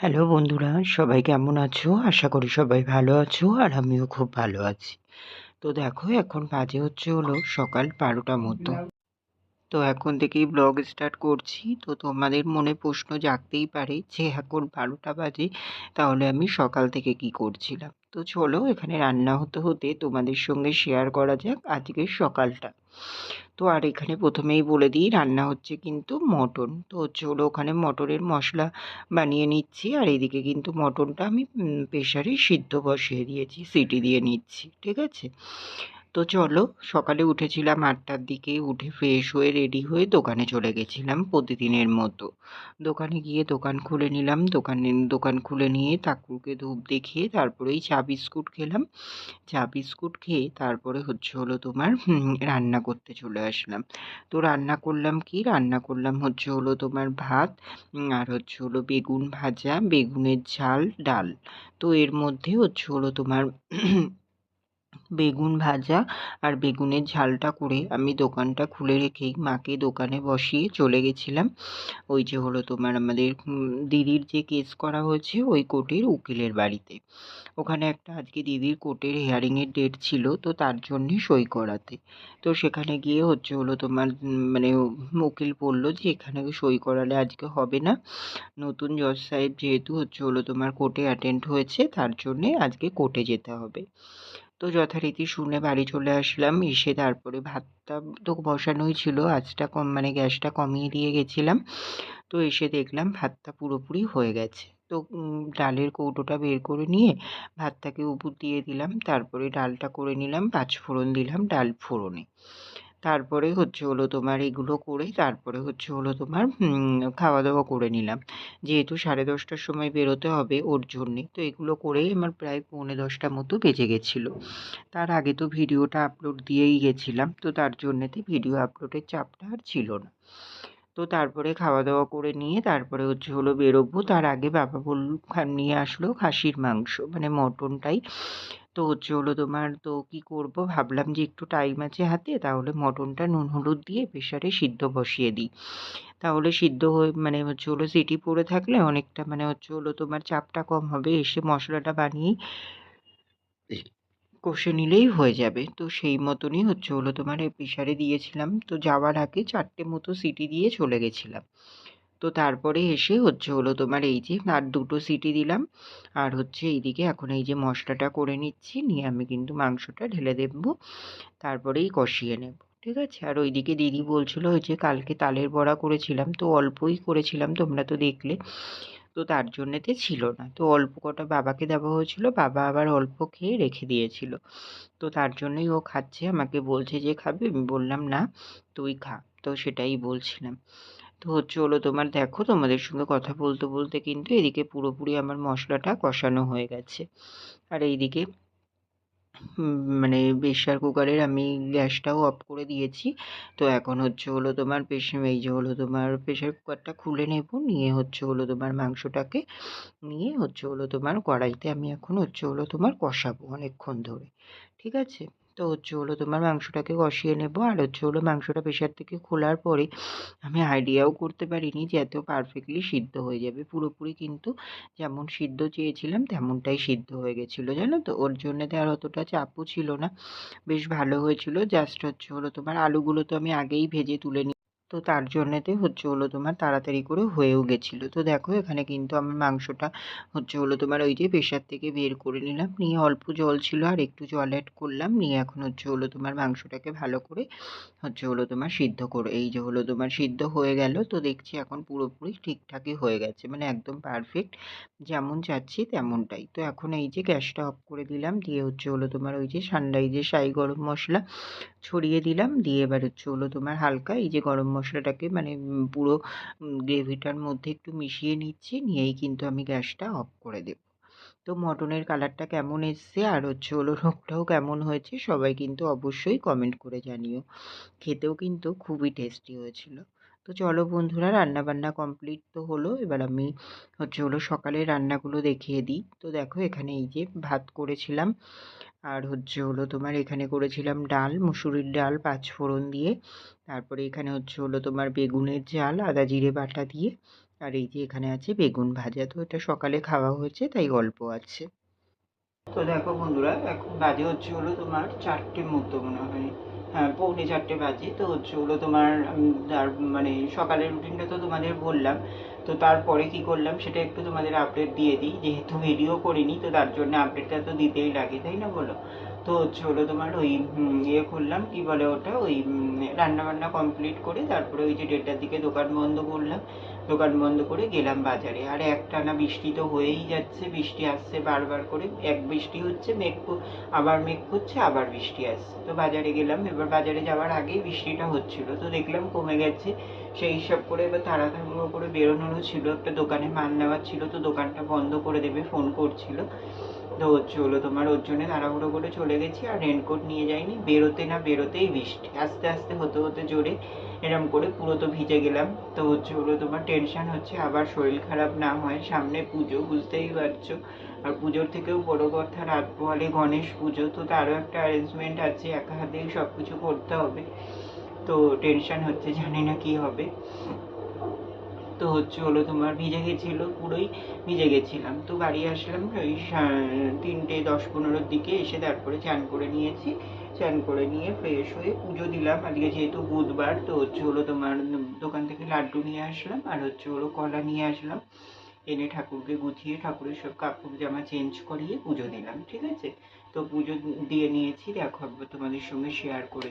Hello বন্ধুরা, সবাই কেমন আছো? আশা করি সবাই ভালো আছো আর আমিও খুব ভালো আছি। তো দেখো, এখন বাজে হচ্ছে হলো সকাল বারোটা মতো। তো এখন থেকেই ব্লগ স্টার্ট করছি। তো তোমাদের মনে প্রশ্ন জাগতেই পারে যে, এখন বারোটা বাজে, তাহলে আমি সকাল থেকে কি করছিলাম? তো চলো এখানে রান্না হতে হতে তোমাদের সঙ্গে শেয়ার করা যাক আজকের সকালটা। তো আর এখানে প্রথমেই বলে দিই, রান্না হচ্ছে কিন্তু মটন। তো চলো ওখানে মটরের মশলা বানিয়ে নিচ্ছি, আর এদিকে কিন্তু মটনটা আমি প্রেশারে সিদ্ধ বসিয়ে দিয়েছি, সিটি দিয়ে নিচ্ছি, ঠিক আছে? তো চলো, সকালে উঠেছিলাম আটটার দিকে, উঠে ফ্রেশ হয়ে রেডি হয়ে দোকানে চলে গেছিলাম প্রতিদিনের মতো। দোকানে গিয়ে দোকান খুলে নিলাম, দোকানে, দোকান খুলে নিয়ে ঠাকুরকে ধূপ দেখিয়ে তারপরেই চা বিস্কুট খেলাম। চা বিস্কুট খেয়ে তারপরে হচ্ছে হলো তোমার রান্না করতে চলে আসলাম। তো রান্না করলাম কি? রান্না করলাম হচ্ছে হলো তোমার ভাত আর হচ্ছে হলো বেগুন ভাজা, বেগুনের ঝাল, ডাল। তো এর মধ্যে হচ্ছে হলো তোমার বেগুন ভাজা আর বেগুনের ঝালটা করে আমি দোকানটা খুলে রেখেই মাকে দোকানে বসিয়ে চলে গেছিলাম। ওই যে হলো তোমার আমাদের দিদির যে কেস করা হয়েছে ওই কোর্টের উকিলের বাড়িতে। ওখানে একটা আজকে দিদির কোর্টের হিয়ারিংয়ের ডেট ছিল তো তার জন্যে সই করাতে। তো সেখানে গিয়ে হচ্ছে হলো তোমার মানে উকিল বলল যে এখানে সই করালে আজকে হবে না। নতুন জজ সাহেব যেহেতু হচ্ছে হলো তোমার কোর্টে অ্যাটেন্ড হয়েছে তার জন্যে আজকে কোর্টে যেতে হবে। তো যথারীতি শুনে বাড়ি চলে আসলাম। এসে তারপরে ভাতটা তো বসানোই ছিল। আঁচটা কম মানে গ্যাসটা কমিয়ে দিয়ে গেছিলাম। তো এসে দেখলাম ভাতটা পুরোপুরি হয়ে গেছে। তো ডালের কৌটোটা বের করে নিয়ে ভাতটাকে উপর দিয়ে দিলাম। তারপরে ডালটা করে নিলাম পাঁচ ফোড়ন দিলাম ডাল ফোড়নে। তারপরে হচ্ছে হলো তোমার এগুলো করে তারপরে হচ্ছে হলো তোমার খাওয়া দাওয়া করে নিলাম। যেহেতু সাড়ে দশটার সময় বেরোতে হবে ওর জন্যে, তো এগুলো করেই আমার প্রায় পৌনে দশটা মতো বেজে গেছিল। তার আগে তো ভিডিওটা আপলোড দিয়েই গেছিলাম, তো তার জন্যেতে ভিডিও আপলোডের চাপটা আর ছিল না। তো তারপরে খাওয়া দাওয়া করে নিয়ে তারপরে হচ্ছে হলো বেরোবো। তার আগে বাবা বলল নিয়ে আসলো খাসির মাংস। মানে মটনটাই। তো হচ্ছে হলো তোমার তো কী করব? ভাবলাম যে একটু টাইম আছে হাতে, তাহলে মটনটা নুন হলুদ দিয়ে প্রেশারে সিদ্ধ বসিয়ে দিই। তাহলে সিদ্ধ হয়ে মানে হচ্ছে হলো সিটি পড়ে থাকলে অনেকটা মানে হচ্ছে হলো তোমার চাপটা কম হবে, এসে মশলাটা বানিয়েই কষে নিলেই হয়ে যাবে। তো সেই মতনই হচ্ছে হলো তোমার প্রেশারে দিয়েছিলাম। তো যাওয়ার আগে চারটে মতো সিটি দিয়ে চলে গেছিলাম। তো তারপরে এসে হচ্ছে হলো তোমার এই যে আর দুটো সিটি দিলাম। আর হচ্ছে এইদিকে এখন এই যে মশলাটা করে নিচ্ছি, নিয়ে আমি কিন্তু মাংসটা ঢেলে দেবো। তারপরেই কষিয়ে নেব, ঠিক আছে? আর ওইদিকে দিদি বলছিল ওই যে কালকে তালের বড়া করেছিলাম, তো অল্পই করেছিলাম, তোমরা তো দেখলে। তো তার জন্যেতে ছিল না। তো অল্প কটা বাবাকে দেওয়া হয়েছিল, বাবা আবার অল্প খেয়ে রেখে দিয়েছিল। তো তার জন্যই ও খাচ্ছে, আমাকে বলছে যে খাবে, আমি বললাম না, তুই খা। তো সেটাই বলছিলাম। তো হচ্ছে হলো তোমার দেখো তোমাদের সঙ্গে কথা বলতে বলতে কিন্তু এদিকে পুরোপুরি আমার মশলাটা কষানো হয়ে গেছে। আর এইদিকে মানে প্রেশার কুকারের আমি গ্যাসটাও অফ করে দিয়েছি। তো এখন হচ্ছে হলো তোমার প্রেশার এই যে হলো তোমার প্রেশার কুকারটা খুলে নেব, নিয়ে হচ্ছে হলো তোমার মাংসটাকে নিয়ে হচ্ছে হলো তোমার কড়াইতে আমি এখন হচ্ছে হলো তোমার কষাবো অনেকক্ষণ ধরে। ঠিক আছে? তো হচ্ছে হলো তোমার মাংসটাকে কষিয়ে নেব, আর হচ্ছে হলো মাংসটা প্রেশার থেকে খোলার পরে আমি আইডিয়াও করতে পারিনি যে এত পারফেক্টলি সিদ্ধ হয়ে যাবে। পুরোপুরি কিন্তু যেমন সিদ্ধ চেয়েছিলাম তেমনটাই সিদ্ধ হয়ে গেছিল, জানো তো? ওর জন্য তো আর অতটা চাপও ছিল না। বেশ ভালো হয়েছিল। জাস্ট হচ্ছে হলো তোমার আলুগুলো তো আমি আগেই ভেজে তুলে নিই তো তার জন্যেতে হচ্ছে হলো তোমার তাড়াতাড়ি করে হয়েও গেছিল। তো দেখো, এখানে কিন্তু আমার মাংসটা হচ্ছে হলো তোমার ওই যে প্রেশার থেকে বের করে নিলাম। নিয়ে অল্প জল ছিল আর একটু জল অ্যাড করলাম। নিয়ে এখন হচ্ছে হলো তোমার মাংসটাকে ভালো করে হচ্ছে হলো তোমার সিদ্ধ করে। এই যে হলো তোমার সিদ্ধ হয়ে গেল। তো দেখছি এখন পুরোপুরি ঠিকঠাকই হয়ে গেছে। মানে একদম পারফেক্ট যেমন চাচ্ছি তেমনটাই। তো এখন এই যে গ্যাসটা অফ করে দিলাম। দিয়ে হচ্ছে হলো তোমার ওই যে যে সাই গরম মশলা ছড়িয়ে দিলাম। দিয়ে এবার হচ্ছে হলো তোমার হালকা এই যে গরম মশলাটাকে মানে পুরো গ্রেভিটার মধ্যে একটু মিশিয়ে নিচ্ছি। নিয়েই কিন্তু আমি গ্যাসটা অফ করে দেব। তো মটনের কালারটা কেমন এসছে আর হচ্ছে হলো রোগটাও কেমন হয়েছে সবাই কিন্তু অবশ্যই কমেন্ট করে জানিও। খেতেও কিন্তু খুবই টেস্টি হয়েছিল। তো চলো বন্ধুরা রান্না বান্না কমপ্লিট তো হলো। এবার আমি হচ্ছে হলো সকালে রান্নাগুলো দেখিয়ে দিই। তো দেখো এখানে এই যে ভাত করেছিলাম। আর হচ্ছে হলো তোমার এখানে করেছিলাম ডাল, মুসুরির ডাল, পাঁচ ফোড়ন দিয়ে। তারপরে এখানে হচ্ছে হলো তোমার বেগুনের ঝাল, আদা জিরে বাটা দিয়ে। আর এই যে এখানে আছে বেগুন ভাজা। তো এটা সকালে খাওয়া হয়েছে, তাই অল্প আছে। তো দেখো বন্ধুরা, এখন বাজে হচ্ছে হলো তোমার চারটে মতো মনে হয়। হ্যাঁ পৌনে চারটে বাজে। তো হচ্ছে হলো তোমার মানে সকালের রুটিনটা তো তোমাদের বললাম। তো তারপরে কি করলাম, সেটা একটু তোমাদের আপডেট দিয়ে দিই। যেহেতু ভিডিও করিনি, তো তার জন্য আপডেটটা তো দিতেই লাগে, তাই না বলো? তো হচ্ছে তোমার ওই ইয়ে করলাম, কি বলে ওটা? ওই রান্না বান্না কমপ্লিট করে তারপরে ওই যে দেড়টার দিকে দোকান বন্ধ করলাম। দোকান বন্ধ করে গেলাম বাজারে। আর একটানা বৃষ্টি তো হয়েই যাচ্ছে, বৃষ্টি আসছে বারবার করে। এক বৃষ্টি হচ্ছে মেঘ আবার মেঘ করছে, আবার বৃষ্টি আসছে। তো বাজারে গেলাম, এবার বাজারে যাওয়ার আগেই বৃষ্টিটা হচ্ছিল। তো দেখলাম কমে গেছে সেই হিসাব করে এবার তাড়াতাড়ি করে বেরোনোরও ছিল, একটা দোকানে মাল নেওয়ার ছিল, তো দোকানটা বন্ধ করে দেবে ফোন করছিল। তো হলো তোমার, ওর জন্য তাড়াহুড়ো করে চলে গেছি, আর রেনকোট নিয়ে যাইনি, বেরোতে না বেরোতেই বৃষ্টি, আস্তে আস্তে হতে হতে জোরে এরম করে পুরো তো ভিজে গেলাম। তো হচ্ছে হলো তোমার টেনশন হচ্ছে, আবার শরীর খারাপ না হয়, সামনে পুজো, বুঝতেই পারছ। আর পুজোর থেকেও বড় কথা, রাত বলে গণেশ পুজো, তো তারও একটা অ্যারেঞ্জমেন্ট আছে, একা হাতেই সব কিছু করতে হবে। তো টেনশন হচ্ছে, জানি না কি হবে। তো হচ্ছে হলো তোমার ভিজে গেছিল, পুরোই ভিজে গেছিলাম। তো বাড়ি আসলাম, ওই তিনটে দশ পনেরোর দিকে এসে তারপরে চান করে নিয়েছি। চান করে নিয়ে ফ্রেশ হয়ে পুজো দিলাম। আজকে যেহেতু বুধবার, তো হচ্ছে হলো তোমার দোকান থেকে লাড্ডু নিয়ে আসলাম আর হচ্ছে হলো কলা নিয়ে আসলাম। এনে ঠাকুরকে গুছিয়ে ঠাকুরের সব কাপড় জামা চেঞ্জ করিয়ে পুজো দিলাম, ঠিক আছে? তো পুজো দিয়ে নিয়েছি, দেখো তোমাদের সঙ্গে শেয়ার করে।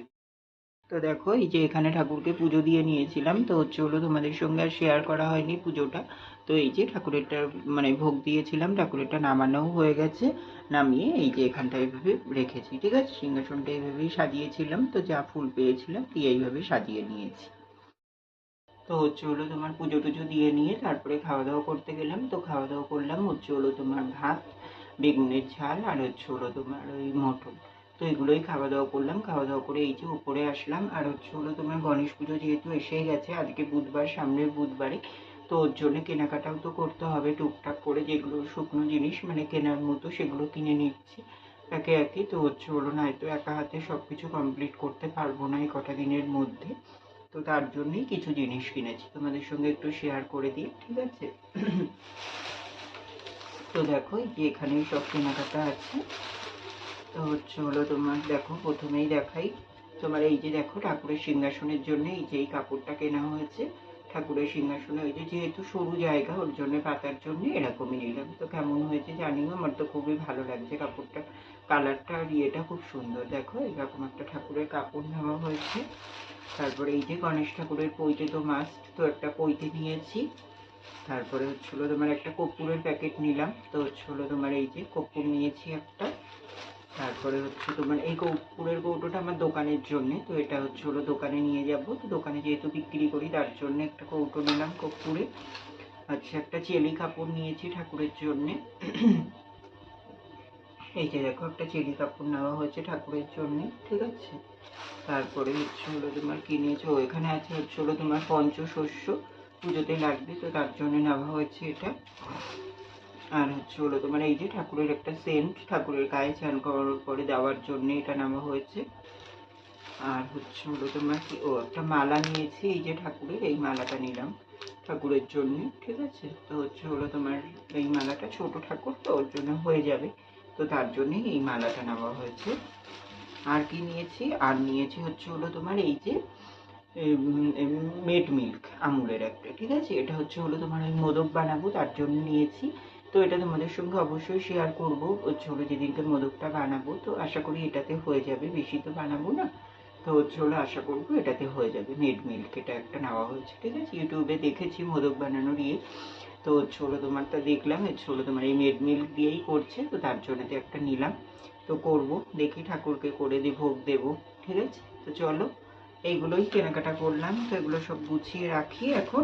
তো দেখো, এই যে এখানে ঠাকুরকে পুজো দিয়ে নিয়েছিলাম। তো হচ্ছে হলো তোমাদের সঙ্গে আর শেয়ার করা হয়নি পুজোটা। তো এই যে ঠাকুরেরটা মানে ভোগ দিয়েছিলাম, ঠাকুরেরটা নামানোও হয়ে গেছে। নামিয়ে এই যে এখানটা এইভাবে রেখেছি, ঠিক আছে? সিংহাসনটা এইভাবেই সাজিয়েছিলাম। তো যা ফুল পেয়েছিলাম, দিয়ে এইভাবে সাজিয়ে নিয়েছি। তো হচ্ছে হলো তোমার পুজো টুজো দিয়ে নিয়ে তারপরে খাওয়া দাওয়া করতে গেলাম। তো খাওয়া দাওয়া করলাম হচ্ছে হলো তোমার ভাত, বেগুনের ঝাল আর হচ্ছে হলো তোমার ওই মটন তো এগুলোই খাওয়া দাওয়া করলাম। খাওয়া দাওয়া করে এই যে উপরে আসলাম। আর হচ্ছে হলো তোমার গণেশ পুজো যেহেতু এসেই গেছে, আজকে বুধবার, সামনের বুধবারে। তো ওর জন্য কেনাকাটাও তো করতে হবে টুকটাক করে যেগুলো শুকনো জিনিস মানে কেনার মতো সেগুলো কিনে নিচ্ছি একে একে। তো হচ্ছে হলো নয়তো একা হাতে সব কিছু কমপ্লিট করতে পারব না এই কটা দিনের মধ্যে। তো তার জন্যই কিছু জিনিস কিনেছি। তোমাদের সঙ্গে একটু শেয়ার করে দিই, ঠিক আছে? তো দেখো যে এখানেই সব কেনাকাটা আছে। তো হচ্ছে হলো তোমার, দেখো, প্রথমেই দেখাই। তোমার এই যে দেখো, ঠাকুরের সিংহাসনের জন্য এই যে এই কাপড়টা কেনা হয়েছে, ঠাকুরের সিংহাসনে, ওই যে যেহেতু সরু জায়গা, ওর জন্য পাতার জন্য এরকমই নিলাম। তো কেমন হয়েছে জানিও আমার তো খুবই ভালো লাগছে কাপড়টা। কালারটা আর ইয়েটা খুব সুন্দর, দেখো, এরকম একটা ঠাকুরের কাপড় নেওয়া হয়েছে। তারপরে এই যে গণেশ ঠাকুরের পৈতে তো মাস্ট তো একটা পৈতে নিয়েছি। তারপরে হচ্ছিল তোমার একটা কর্পূরের প্যাকেট নিলাম। তো হচ্ছিল তোমার এই যে কর্পূর নিয়েছি একটা। তারপরে হচ্ছে তোমার এই কর্পূরের কৌটোটা আমার দোকানের জন্যে তো এটা হচ্ছে হলো দোকানে নিয়ে যাব। তো দোকানে যেহেতু বিক্রি করি তার জন্য একটা কৌটো নিলাম কর্পূরে। আচ্ছা একটা চেলি কাপড় নিয়েছি ঠাকুরের জন্যে। এই যে দেখো একটা চেলি কাপড় নেওয়া হয়েছে ঠাকুরের জন্যে ঠিক আছে? তারপরে হচ্ছে হলো তোমার কি নিয়েছো? ও, এখানে আছে হচ্ছে হলো তোমার পঞ্চশস্য পুজোতে লাগবে তো তার জন্য নেওয়া হয়েছে এটা। আর হচ্ছে হলো তোমার এই যে ঠাকুরের একটা সেন্ট, ঠাকুরের গায়ে চান করার পরে দেওয়ার জন্য এটা নেওয়া হয়েছে। আর হচ্ছে হলো তোমার কি, ও একটা মালা নিয়েছি, এই যে ঠাকুরের, এই মালাটা নিলাম ঠাকুরের জন্য, ঠিক আছে? তো হচ্ছে হলো তোমার এই মালাটা ছোট ঠাকুর তো, ওর জন্য হয়ে যাবে। তো তার জন্যই এই মালাটা নেওয়া হয়েছে। আর কি নিয়েছি? আর নিয়েছি হচ্ছে হলো তোমার এই যে মেড মিল্ক, আমুলের একটা, ঠিক আছে? এটা হচ্ছে হলো তোমার আমি মোদক বানাবো, তার জন্য নিয়েছি। তো এটা তোমাদের সঙ্গে অবশ্যই শেয়ার করব। হলো যেদিনকে মোদকটা বানাবো, তো আশা করি এটাতে হয়ে যাবে। বেশি তো বানাবো না, তো হলো আশা করব এটাতে হয়ে যাবে। মেড মিল্ক এটা একটা নেওয়া হয়েছে, ঠিক আছে? ইউটিউবে দেখেছি মোদক বানানোর ইয়ে। তো হলো তোমারটা দেখলাম হলো তোমার এই মেড মিল্ক দিয়েই করছে, তো তার জন্য তো একটা নিলাম। তো করব, দেখি ঠাকুরকে করে দিই ভোগ দেবো, ঠিক আছে? তো চলো, এইগুলোই কেনাকাটা করলাম। তো এগুলো সব গুছিয়ে রাখি এখন।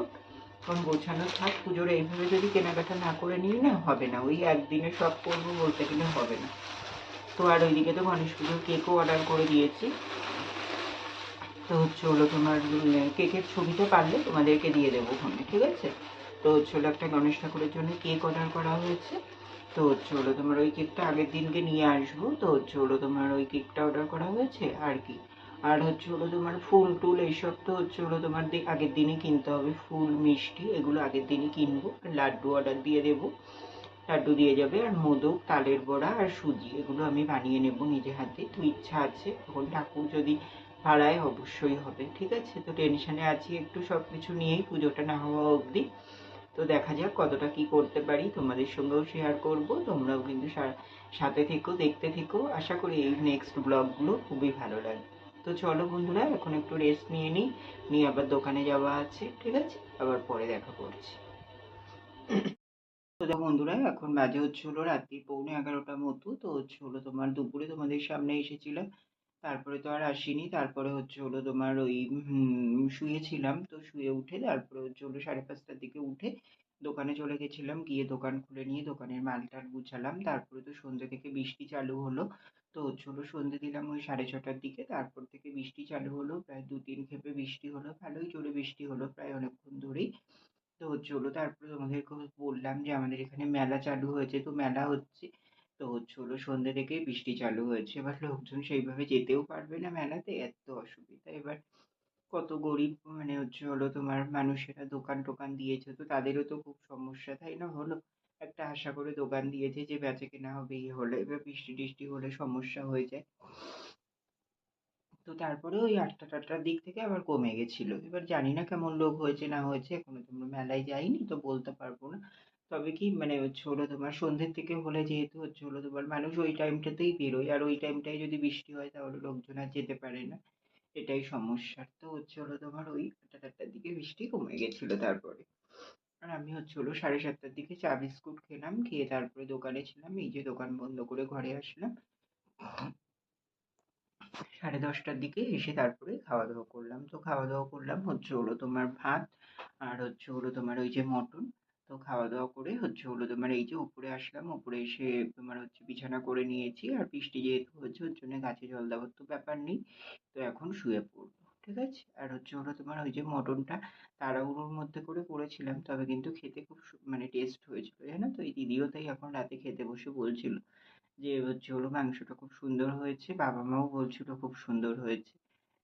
এখন গোছানো থাক, পুজোর এইভাবে যদি কেনাকাটা না করে নিই না, হবে না। ওই একদিনে সব করব বলতে গেলে হবে না। তো আর ওইদিকে তো গণেশ পুজোর কেকও অর্ডার করে দিয়েছি। তো হচ্ছে হলো তোমার কেকের ছবিটা পারলে তোমাদেরকে দিয়ে দেবো ওখানে, ঠিক আছে? তো হচ্ছে হলো একটা গণেশ ঠাকুরের জন্য কেক অর্ডার করা হয়েছে। তো হচ্ছে হলো তোমার ওই কেকটা আগের দিনকে নিয়ে আসব। তো হচ্ছে হলো তোমার ওই কেকটা অর্ডার করা হয়েছে। আর কি? আর হচ্ছে হলো তোমার ফুল টুল এইসব তো হচ্ছে হলো তোমার আগের দিনই কিনতে হবে। ফুল, মিষ্টি এগুলো আগের দিনই কিনবো। লাড্ডু অর্ডার দিয়ে দেবো। লাড্ডু দিয়ে যাবে আর মোদক, তালের বড়া আর সুজি এগুলো আমি বানিয়ে নেব নিজে হাতে। তো ইচ্ছা আছে। এখন ঠাকুর যদি ভাড়ায় অবশ্যই হবে। ঠিক আছে? তো টেনশানে আছি একটু। সব কিছু নিয়েই পুজোটা না হওয়া অবধি। তো দেখা যাক কতটা কি করতে পারি। তোমাদের সঙ্গেও শেয়ার করব। তোমরাও কিন্তু সাথে থেকো, দেখতে থেকো। আশা করি এই নেক্সট ব্লগগুলো খুবই ভালো লাগবে। তো চলো বন্ধুরা, এখন একটু রেস্ট নিয়ে নিই। নিয়ে আবার দোকানে যাওয়া আছে, ঠিক আছে? আবার পরে দেখা করছি। তো বন্ধুরা, এখন বাজে হচ্ছে হলো রাত্রি পৌনে এগারোটার মতো। তো হচ্ছে হলো তোমার দুপুরে তোমাদের সামনে এসেছিলাম। তারপরে তো আর আসিনি, তারপরে হচ্ছে হলো তোমার ওই শুয়েছিলাম। তো শুয়ে উঠে তারপরে হচ্ছে হলো সাড়ে পাঁচটার দিকে উঠে দোকানে চলে গেছিলাম। গিয়ে দোকান খুলে নিয়ে দোকানের মাল টাল গুছালাম। তারপরে তো সন্ধ্যে থেকে বৃষ্টি চালু হলো। তো হলো সন্ধ্যে দিলাম ওই সাড়ে ছটার দিকে। তারপর থেকে বৃষ্টি চালু হলো, প্রায় দু তিন খেপে বৃষ্টি হলো, ভালোই জোরে বৃষ্টি হলো প্রায় অনেকক্ষণ ধরেই। তো হচ্ছে হলো তারপরে তোমাদেরকে বললাম যে আমাদের এখানে মেলা চালু হয়েছে, তো মেলা হচ্ছে। তো হলো সন্ধ্যে থেকেই বৃষ্টি চালু হয়েছে। এবার লোকজন সেইভাবে যেতেও পারবে না মেলাতে, এত অসুবিধা। এবার কত গরিব মানে হচ্ছে হলো তোমার মানুষেরা দোকান টোকান দিয়েছে, তো তাদেরও তো খুব সমস্যা, তাই না? হলো একটা আশা করে দোকান দিয়েছে যে বেচা কেনা হবে ইয়ে হলে এবার বৃষ্টি টিষ্টি হলে সমস্যা হয়ে যায়। তো তারপরে ওই আটটা টাটটার দিক থেকে আবার কমে গেছিল। এবার জানি না কেমন লোক হয়েছে, না হয়েছে, এখনও তোমরা মেলায় যাইনি, তো বলতে পারব না। তবে কি মানে হচ্ছে হলো তোমার সন্ধ্যের থেকে হলে যেহেতু হচ্ছে হলো তোমার মানুষ ওই টাইমটাতেই বেরোয়। আর ওই টাইমটায় যদি বৃষ্টি হয় তাহলে লোকজন আর যেতে পারে না। এটাই সমস্যা তো হচ্ছে হলো তোমার ওই আটটা টাটটার দিকে বৃষ্টি কমে গেছিল তারপরে। আর আমি হচ্ছে হলো সাড়ে সাতটার দিকে চা বিস্কুট খেলাম, খেয়ে তারপরে দোকানে ছিলাম, এই যে দোকান বন্ধ করে ঘরে আসলাম। সাড়ে দশটার দিকে এসে তারপরে খাওয়া দাওয়া করলাম। তো খাওয়া দাওয়া করলাম হচ্ছে হলো তোমার ভাত আর হচ্ছে হলো তোমার ওই যে মটন। তো খাওয়া দাওয়া করে হচ্ছে হলো তোমার এই যে উপরে আসলাম, উপরে এসে তোমার হচ্ছে বিছানা করে নিয়েছি। আর বৃষ্টি যেহেতু হচ্ছে, ওর জন্য গাছে জল দেওয়ার তো ব্যাপার নেই। তো এখন শুয়ে পড়ব। ঠিক আছে? আর হচ্ছে হলো তোমার ওই যে মটনটা তাড়াহুড়োর মধ্যে করে করেছিলাম, তবে কিন্তু খেতে খুব মানে টেস্ট হয়েছিল, জানো তো? এই দিদিও তাই এখন রাতে খেতে বসে বলছিল যে, হচ্ছে হলো মাংসটা খুব সুন্দর হয়েছে। বাবা মাও বলছিল, খুব সুন্দর হয়েছে।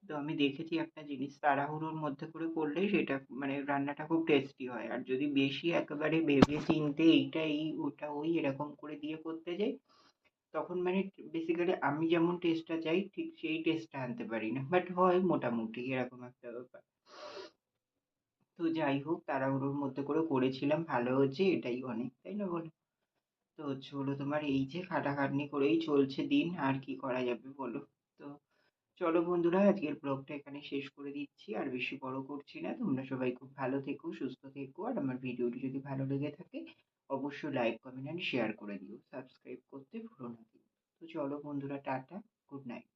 তো আমি দেখেছি একটা জিনিস, তাড়াহুড়োর মধ্যে করে করলে সেটা মানে রান্নাটা খুব টেস্টি হয়। আর যদি বেশি একেবারে ভেবে চিনতে এইটা, এই, ওটা, ওই এরকম করে দিয়ে করতে যাই তখন মানে বেসিক্যালি আমি যেমন টেস্টটা চাই, ঠিক সেই টেস্টটা আনতে পারি না। বাট হয় মোটামুটি এরকম একটা ব্যাপার। তো যাই হোক, তাড়াহুড়োর মধ্যে করে করেছিলাম, ভালো হয়েছে, এটাই অনেক, তাই না বলো? তো হচ্ছে হলো তোমার এই যে খাটাখাটনি করেই চলছে দিন, আর কি করা যাবে বলো? তো চলো বন্ধুরা, আজকের ব্লগটা এখানে শেষ করে দিচ্ছি, আর বেশি বড় করছি না। তোমরা সবাই খুব ভালো থেকো, সুস্থ থেকো, আর আমার ভিডিওটি যদি ভালো লেগে থাকে অবশ্যই লাইক কমেন্ট অ্যান্ড শেয়ার করে দিও। সাবস্ক্রাইব করতে ভুলো না তো চলো বন্ধুরা, টাটা গুড নাইট